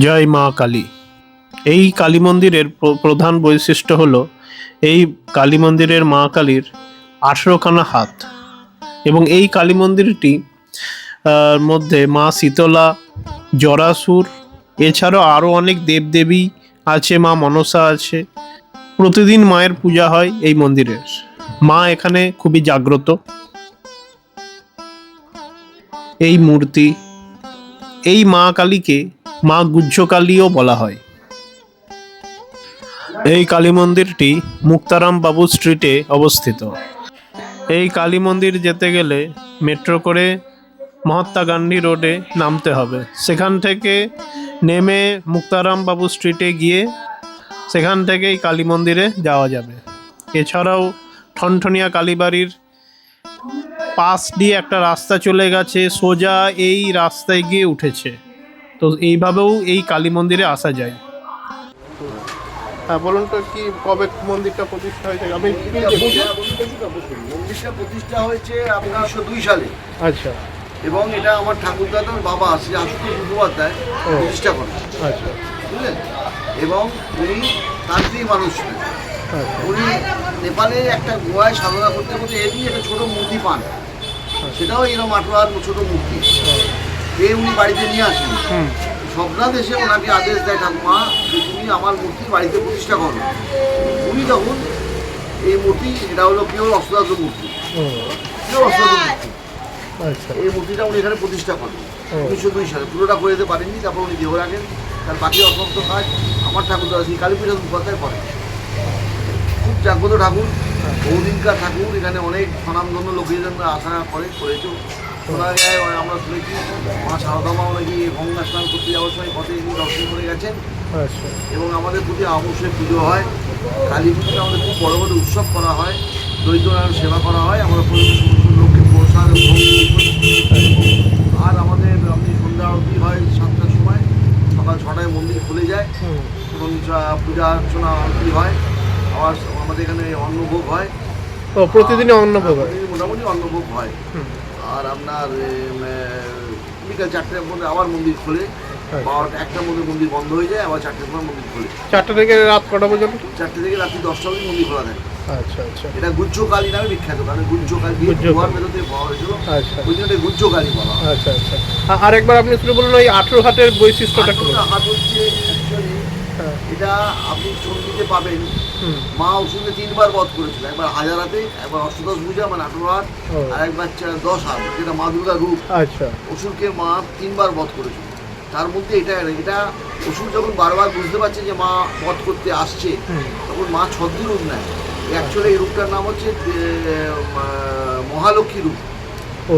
জয় মা কালী। এই কালী মন্দিরের প্র- প্রধান বৈশিষ্ট্য হলো, এই কালী মন্দিরের মা কালীর আঠেরোখানা হাত এবং এই কালী মন্দিরটি মধ্যে মা শীতলা, জরাসুর, এছাড়াও আরও অনেক দেবদেবী আছে, মা মনসা আছে। প্রতিদিন মায়ের পূজা হয় এই মন্দিরের। মা এখানে খুবই জাগ্রত। এই মূর্তি, এই মা কালীকে মা গুজ্জকালীও বলা হয়। এই কালী মন্দিরটি মুক্তারাম বাবু স্ট্রিটে অবস্থিত। এই কালী মন্দির যেতে গেলে মেট্রো করে মহাত্মা গান্ধী রোডে নামতে হবে। সেখান থেকে নেমে মুক্তারাম বাবু স্ট্রিটে গিয়ে সেখান থেকে এই কালী মন্দিরে যাওয়া যাবে। এছাড়াও ঠনঠনিয়া কালীবাড়ির পাশ দিয়ে একটা রাস্তা চলে গেছে। সোজা এই রাস্তায় গিয়ে উঠেছে। তো এইভাবেও এই কালী মন্দিরে আসা যায়। হ্যাঁ বলুন তো কি কবে মন্দিরটা প্রতিষ্ঠা হয়েছে? আমি মন্দিরটা প্রতিষ্ঠা হয়েছে আপনার দুই সালে। আচ্ছা। এবং এটা আমার ঠাকুরদাদার বাবা শ্রী আশুতোষ মুখোপাধ্যায় ও। প্রতিষ্ঠা করেন। আচ্ছা। বুঝলেন? এবং উনি তান্ত্রিক মানুষ ছিলেন। আচ্ছা। উনি নেপালে একটা গোয়ায় সাধনা করতে করতে এমনি একটা ছোটো মূর্তি পান। সেটাও এরকম আঠোয়ার ছোটো মূর্তি। পেয়ে উনি বাড়িতে নিয়ে আসেন। স্বপ্নাথ এসে ওনাকে আদেশ দেয় ঠাকুমা যে তুমি আমার মূর্তি বাড়িতে প্রতিষ্ঠা করো। উনি তখন এই মূর্তি এটা হলো পিওর অষ্টদাস মূর্তি। পিওর অষ্টদাস মূর্তি। আচ্ছা। এই মূর্তিটা উনি এখানে প্রতিষ্ঠা করেন। উনিশশো দুই সালে। পুরোটা করে দিতে পারেননি তারপর উনি দেহ রাখেন। তার বাকি অসংখ্য কাজ আমার ঠাকুর দ্বারা শ্রী কালী পূজা উপাধ্যায় করেন। খুব জাগ্রত ঠাকুর বহুদিনকার ঠাকুর। এখানে অনেক স্বনামধন্য লোকজন আসা করে করেছে শোনা যায় আমরা শুনেছি মা সারদামাও নাকি গঙ্গা স্নান করতে যাওয়ার সময় পথে দর্শন করে গেছেন। আচ্ছা। এবং আমাদের প্রতি অবশ্যই পুজো হয়। কালী পুজোতে আমাদের খুব বড় বড় উৎসব করা হয়। দরিদ্র নারায়ণ সেবা করা হয়। আমরা লোককে প্রসাদ ভোগ আর আমাদের আপনি সন্ধ্যা আরতি হয় সাতটার সময়। সকাল ছটায় মন্দির খুলে যায়। এবং পূজা অর্চনা আরতি হয়। আবার আমাদের এখানে অন্নভোগ হয়। প্রতিদিনই অন্নভোগ হয়? প্রতিদিন মোটামুটি অন্নভোগ হয়। আর আপনার বিকাল চারটের মধ্যে আবার মন্দির খোলে। বারোটা একটার মধ্যে মন্দির বন্ধ হয়ে যায় আবার চারটের সময় মন্দির খোলে। চারটে থেকে রাত কটা পর্যন্ত? চারটে থেকে রাত্রি দশটা অবধি মন্দির খোলা থাকে। আচ্ছা আচ্ছা। এটা গুজ্জ কালী নামে বিখ্যাত কারণ গুজ্জ কালী দিয়ে গুজ্জ দুয়ার কালী। পাওয়া হয়েছিল। আচ্ছা। ওই জন্য এটা গুজ্জ কালী বলা আচ্ছা আচ্ছা। আ- আরেকবার আপনি শুনে বলুন ওই আঠেরো হাতের বৈশিষ্ট্যটা হাত হচ্ছে এটা আপনি সঙ্গীতে পাবেন। মা ওষুধে তিনবার বধ করেছিল। একবার হাজার হাতে একবার অষ্টদশ পূজা মানে আঠেরো হাত আর একবার দশ হাত যেটা মা দুর্গার রূপ। আচ্ছা। অসুরকে মা তিনবার বধ করেছিল। তার মধ্যে এটা এটা অসুর যখন বারবার বুঝতে পারছে যে মা বধ করতে আসছে তখন মা ছদ্ম রূপ নেয়। অ্যাকচুয়ালি এই রূপটার নাম হচ্ছে মহালক্ষ্মী রূপ। ও।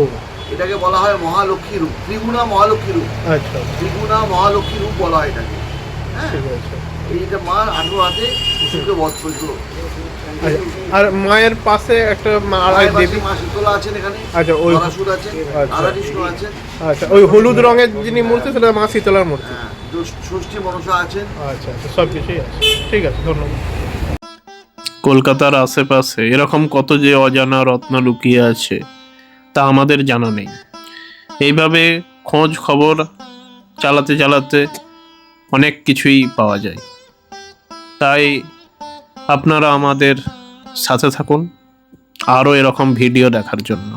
এটাকে বলা হয় মহালক্ষ্মী রূপ। ত্রিগুণা মহালক্ষ্মী রূপ। আচ্ছা। ত্রিগুণা মহালক্ষ্মী রূপ বলা হয় এটাকে। হ্যাঁ? এইটা হাতে বধ আচ্ছা, আর মায়ের পাশে একটা দেবী? মা শীতলা আছেন এখানে আচ্ছা, ওই- আছেন আচ্ছা। রাধাকৃষ্ণ আছেন। আচ্ছা ওই হলুদ রঙের যিনি মূর্তি সেটা মা শীতলার মূর্তি। হ্যাঁ ষষ্ঠী মনসা আছেন। আচ্ছা আচ্ছা সব কিছুই আছে। ঠিক আছে ধন্যবাদ। কলকাতার আশেপাশে এরকম কত যে অজানা রত্ন লুকিয়ে আছে তা আমাদের জানা নেই। এইভাবে খোঁজ খবর চালাতে চালাতে অনেক কিছুই পাওয়া যায়। তাই আপনারা আমাদের সাথে থাকুন আরও এরকম ভিডিও দেখার জন্য।